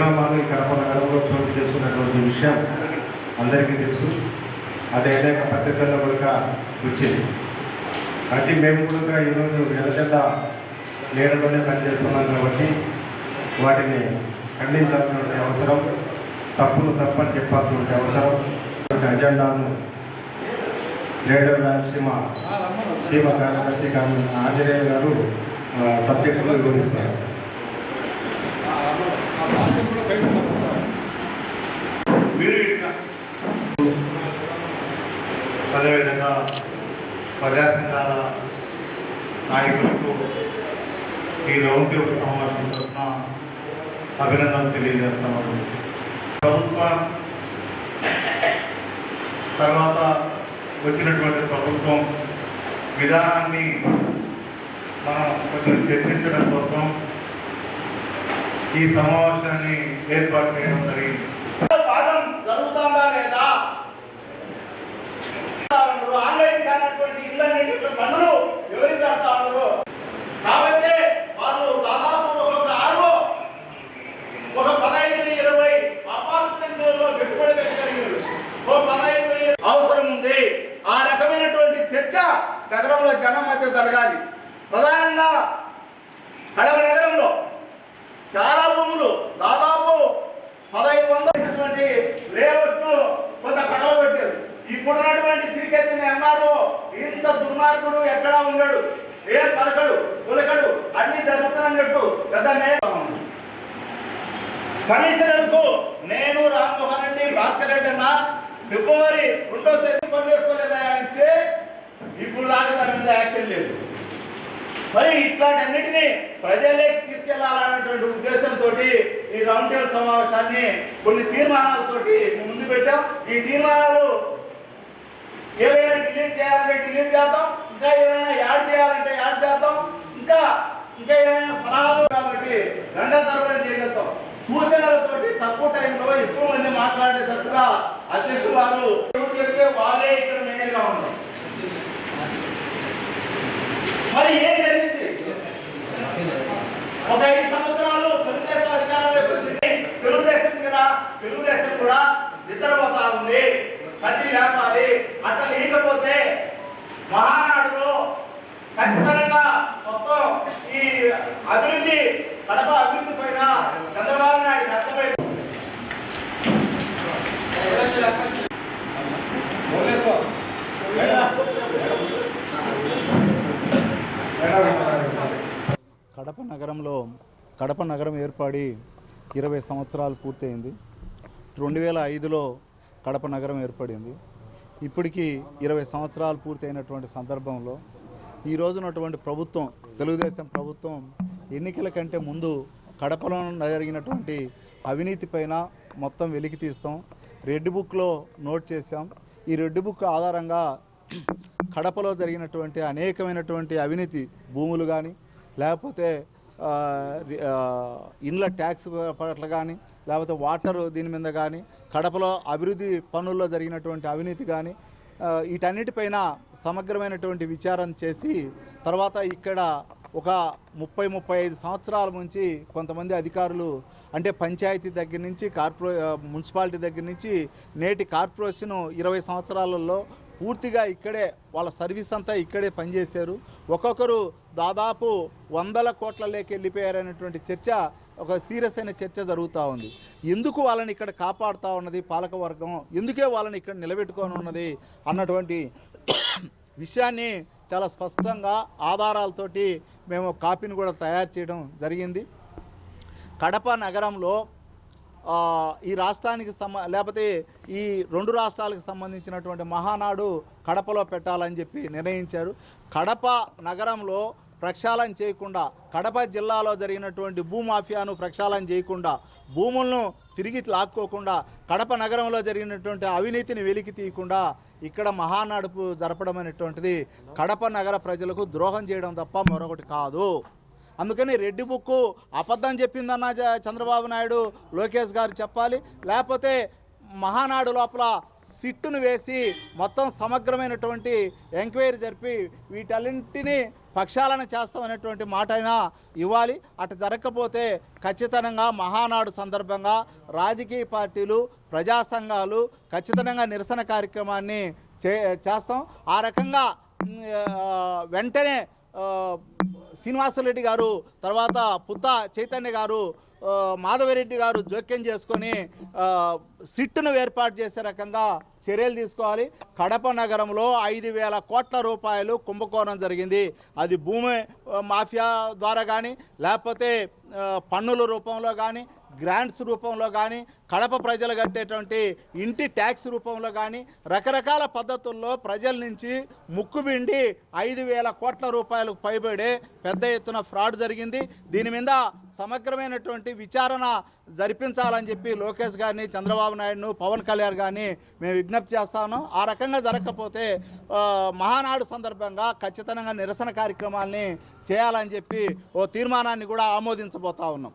పరిణామాలు కడప నగరంలో చోటు చేసుకున్నటువంటి విషయం అందరికీ తెలుసు. అది అనేక పత్రికల్లో కూడా వచ్చింది. కాబట్టి మేము కూడా ఈరోజు ఎర్రజెండ నీడతోనే పనిచేస్తున్నాం కాబట్టి వాటిని ఖండించాల్సినటువంటి అవసరం తప్పును తప్పని చెప్పాల్సినటువంటి అవసరం అజెండాను లేడర్ రాయలసీమ సీమ కార్యదర్శి గారు ఆంజనేయ గారు ఆ, సబ్జెక్టును వివరిస్తారు మీరు అదేవిధంగా ప్రజా సంఘాల నాయకులకు ఈ రౌండ్ టేబుల్ సమావేశం తరఫున అభినందనలు తెలియజేస్తాము ప్రభుత్వం తర్వాత వచ్చినటువంటి ప్రభుత్వం విధానాన్ని మనం కొంచెం చర్చించడం కోసం ఈ సమావేశాన్ని ఏర్పాటు చేయడం జరిగింది. పాఠం జరుగుతుందా లేదా? ఆన్లైన్ కానటువంటి ఇళ్ళన్నింటి పనులు ఎవరికి కడతా ఉన్నారు? కాబట్టి వాళ్ళు దాదాపు ఒక ఆరు ఒక పదహైదు ఇరవై అపార్ట్మెంట్లలో పెట్టుబడి పెట్టగలిగారు. ఓ పదహైదు అవసరం ఉంది. ఆ రకమైనటువంటి చర్చ నగరంలో జనం మధ్య జరగాలి. ప్రధానంగా కడప నగరంలో చాలా భూములు దాదాపు పదహైదు వందలటువంటి లేఅవుట్ను కొంత పగలగొట్టారు ఇప్పుడున్నటువంటి శ్రీకేతన్ ఎంఆర్ఓ ఇంత దుర్మార్గుడు ఎక్కడా ఉండడు. ఏ పలకడు పులకడు అన్ని జరుగుతున్నట్టు పెద్ద కమిషనర్కు నేను రామ్మోహన్ రెడ్డి భాస్కర్ రెడ్డి అన్న ఫిబ్రవరి రెండో తేదీ పనిచేసుకోలేదా ఇస్తే ఇప్పుడు లాగా దాని మీద యాక్షన్ లేదు. మరి ఇట్లాంటి ప్రజలే ప్రజల్లోకి తీసుకెళ్ళాలన్నటువంటి ఉద్దేశంతో ఈ రౌండ్ టేబుల్ సమావేశాన్ని కొన్ని తీర్మానాలతోటి ముందు పెట్టాం. ఈ తీర్మానాలు ఏవైనా డిలీట్ చేయాలంటే డిలీట్ చేద్దాం. ఇంకా ఏమైనా యాడ్ చేయాలంటే యాడ్ చేద్దాం. ఇంకా ఇంకా ఏమైనా సలహాలు కాబట్టి గంట తరబడి చేయగలుగుతాం. సూచనలతోటి తక్కువ టైంలో ఎక్కువ మంది మాట్లాడేటట్టుగా అధ్యక్షులు వారు చెప్తే వాళ్ళే ఇక్కడ మేయర్గా ఉన్నారు మరి ఏం జరిగింది ఒక ఐదు సంవత్సరాలు తెలుగుదేశం అధికారంలోకి వచ్చింది తెలుగుదేశం కదా తెలుగుదేశం కూడా నిద్రపోతా ఉంది కట్టి లేపాలి. అట్లా లేకపోతే మహానాడులో ఖచ్చితంగా మొత్తం ఈ అభివృద్ధి కడప అభివృద్ధి పైన చంద్రబాబు నాయుడు అర్థమైంది కడప నగరంలో కడప నగరం ఏర్పడి ఇరవై సంవత్సరాలు పూర్తయింది. రెండు వేల ఐదులో కడప నగరం ఏర్పడింది. ఇప్పటికీ ఇరవై సంవత్సరాలు పూర్తయినటువంటి సందర్భంలో ఈ రోజునటువంటి ప్రభుత్వం తెలుగుదేశం ప్రభుత్వం ఎన్నికల కంటే ముందు కడపలో జరిగినటువంటి అవినీతి పైన మొత్తం వెలికి తీస్తాం. రెడ్ బుక్లో నోట్ చేశాం. ఈ రెడ్ బుక్ ఆధారంగా కడపలో జరిగినటువంటి అనేకమైనటువంటి అవినీతి భూములు కానీ లేకపోతే రి- ఇండ్ల ట్యాక్స్ పట్ల కానీ లేకపోతే వాటర్ దీని మీద కానీ కడపలో అభివృద్ధి పనుల్లో జరిగినటువంటి అవినీతి కానీ వీటన్నిటిపైన సమగ్రమైనటువంటి విచారణ చేసి తర్వాత ఇక్కడ ఒక ముప్పై ముప్పై ఐదు సంవత్సరాల నుంచి కొంతమంది అధికారులు అంటే పంచాయతీ దగ్గర నుంచి కార్పొరే మున్సిపాలిటీ దగ్గర నుంచి నేటి కార్పొరేషన్ ఇరవై సంవత్సరాలలో పూర్తిగా ఇక్కడే వాళ్ళ సర్వీస్ అంతా ఇక్కడే పనిచేశారు. ఒక్కొక్కరు దాదాపు వందల కోట్ల లేక వెళ్ళిపోయారనేటువంటి చర్చ ఒక సీరియస్ అయిన చర్చ జరుగుతూ ఉంది. ఎందుకు వాళ్ళని ఇక్కడ కాపాడుతూ ఉన్నది పాలకవర్గం ఎందుకే వాళ్ళని ఇక్కడ నిలబెట్టుకొని ఉన్నది? అన్నటువంటి విషయాన్ని చాలా స్పష్టంగా ఆధారాలతోటి మేము కాపీని కూడా తయారు చేయడం జరిగింది. కడప నగరంలో ఈ రాష్ట్రానికి సంబ లేకపోతే ఈ రెండు రాష్ట్రాలకు సంబంధించినటువంటి మహానాడు కడపలో పెట్టాలని చెప్పి నిర్ణయించారు. కడప నగరంలో ప్రక్షాళన చేయకుండా కడప జిల్లాలో జరిగినటువంటి భూమాఫియాను ప్రక్షాళన చేయకుండా భూములను తిరిగి లాక్కోకుండా కడప నగరంలో జరిగినటువంటి అవినీతిని వెలికి తీయకుండా ఇక్కడ మహానాడుపు జరపడం అనేటువంటిది కడప నగర ప్రజలకు ద్రోహం చేయడం తప్ప మరొకటి కాదు. అందుకని రెడ్డి బుక్కు అబద్ధం చెప్పిందన్న చంద్రబాబు నాయుడు లోకేష్ గారు చెప్పాలి. లేకపోతే మహానాడు లోపల సిట్టును వేసి మొత్తం సమగ్రమైనటువంటి ఎంక్వైరీ జరిపి వీటన్నింటినీ పక్షాలను చేస్తామనేటువంటి మాట అయినా ఇవ్వాలి. అటు జరగకపోతే ఖచ్చితంగా మహానాడు సందర్భంగా రాజకీయ పార్టీలు ప్రజా సంఘాలు ఖచ్చితంగా నిరసన కార్యక్రమాన్ని చే చేస్తాం. ఆ రకంగా వెంటనే శ్రీనివాసరెడ్డి గారు తర్వాత పుత్త చైతన్య గారు మాధవరెడ్డి గారు జోక్యం చేసుకొని సిట్టును ఏర్పాటు చేసే రకంగా చర్యలు తీసుకోవాలి. కడప నగరంలో ఐదు వేల కోట్ల రూపాయలు కుంభకోణం జరిగింది. అది భూమి మాఫియా ద్వారా కానీ లేకపోతే పన్నుల రూపంలో కానీ గ్రాంట్స్ రూపంలో కానీ కడప ప్రజలు కట్టేటువంటి ఇంటి ట్యాక్స్ రూపంలో కానీ రకరకాల పద్ధతుల్లో ప్రజల నుంచి ముక్కుబిండి ఐదు వేల కోట్ల రూపాయలకు పైబడే పెద్ద ఎత్తున ఫ్రాడ్ జరిగింది. దీని మీద సమగ్రమైనటువంటి విచారణ జరిపించాలని చెప్పి లోకేష్ గారిని చంద్రబాబు నాయుడును పవన్ కళ్యాణ్ గారిని మేము విజ్ఞప్తి చేస్తాను ఆ రకంగా జరగకపోతే మహానాడు సందర్భంగా ఖచ్చితంగా నిరసన కార్యక్రమాల్ని చేయాలని చెప్పి ఓ తీర్మానాన్ని కూడా ఆమోదించబోతా ఉన్నాం.